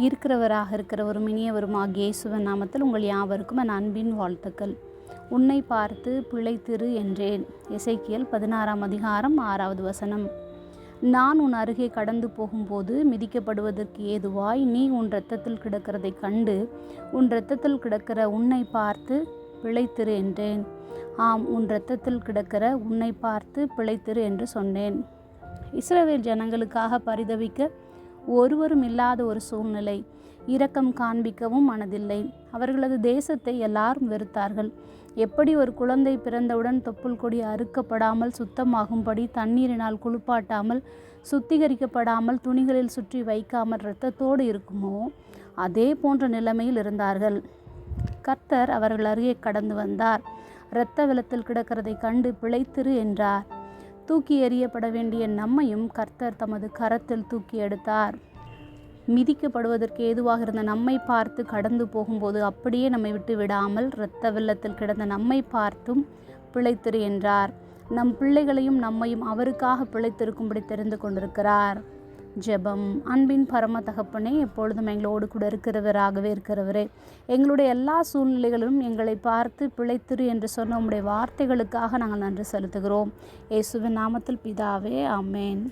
இருக்கிறவராக இருக்கிறவரும் இனியவருமாகிய இயேசுவன் நாமத்தில் உங்கள் யாவருக்கும் என் அன்பின் வாழ்த்துக்கள். உன்னை பார்த்து பிழைத்திரு என்றேன். இசைக்கியல் பதினாறாம் அதிகாரம் ஆறாவது வசனம். நான் உன் அருகே கடந்து போகும்போது மிதிக்கப்படுவதற்கு ஏதுவாய் நீ உன் இரத்தத்தில் கிடக்கிறதைக் கண்டு உன் இரத்தத்தில் கிடக்கிற உன்னை பார்த்து பிழைத்திரு என்றேன். ஆம் உன் இரத்தத்தில் கிடக்கிற உன்னை பார்த்து பிழைத்திரு என்று சொன்னேன். இஸ்ரவேல் ஜனங்களுக்காக பரிதவிக்க ஒருவரும் இல்லாத ஒரு சூழ்நிலை. இரக்கம் காண்பிக்கவும் மனதில்லை. அவர்களது தேசத்தை எல்லாரும் வெறுத்தார்கள். எப்படி ஒரு குழந்தை பிறந்தவுடன் தொப்புள் கொடி அறுக்கப்படாமல் சுத்தமாகும்படி தண்ணீரினால் குளிப்பாட்டாமல் சுத்திகரிக்கப்படாமல் துணிகளில் சுற்றி வைக்காமல் இரத்தத்தோடு இருக்குமோ? அதே போன்ற நிலைமையில் இருந்தார்கள். கர்த்தர் அவர்கள் அருகே கடந்து வந்தார். இரத்த வெள்ளத்தில் கிடக்கிறதை கண்டு பிழைத்திரு என்றார். தூக்கி எறியப்பட வேண்டிய நம்மையும் கர்த்தர் தமது கரத்தில் தூக்கி எடுத்தார். மிதிக்கப்படுவதற்கு ஏதுவாக இருந்த நம்மை பார்த்து கடந்து போகும்போது அப்படியே நம்மை விட்டு விடாமல் இரத்த வெள்ளத்தில் கிடந்த நம்மை பார்த்தும் பிழைத்திரு என்றார். நம் பிள்ளைகளையும் நம்மையும் அவருக்காக பிழைத்திருக்கும்படி தெரிந்து கொண்டிருக்கிறார். ஜெபம் அன்பின் பரம தகப்பனே எப்பொழுதும் எங்களோடு கூட இருக்கிறவராகவே இருக்கிறவரே. எங்களுடைய எல்லா சூழ்நிலைகளிலும் எங்களை பார்த்து பிழைத்திரு என்று சொன்ன உங்களுடைய வார்த்தைகளுக்காக நாங்கள் நன்றி செலுத்துகிறோம். இயேசுவின் நாமத்தில் பிதாவே அமேன்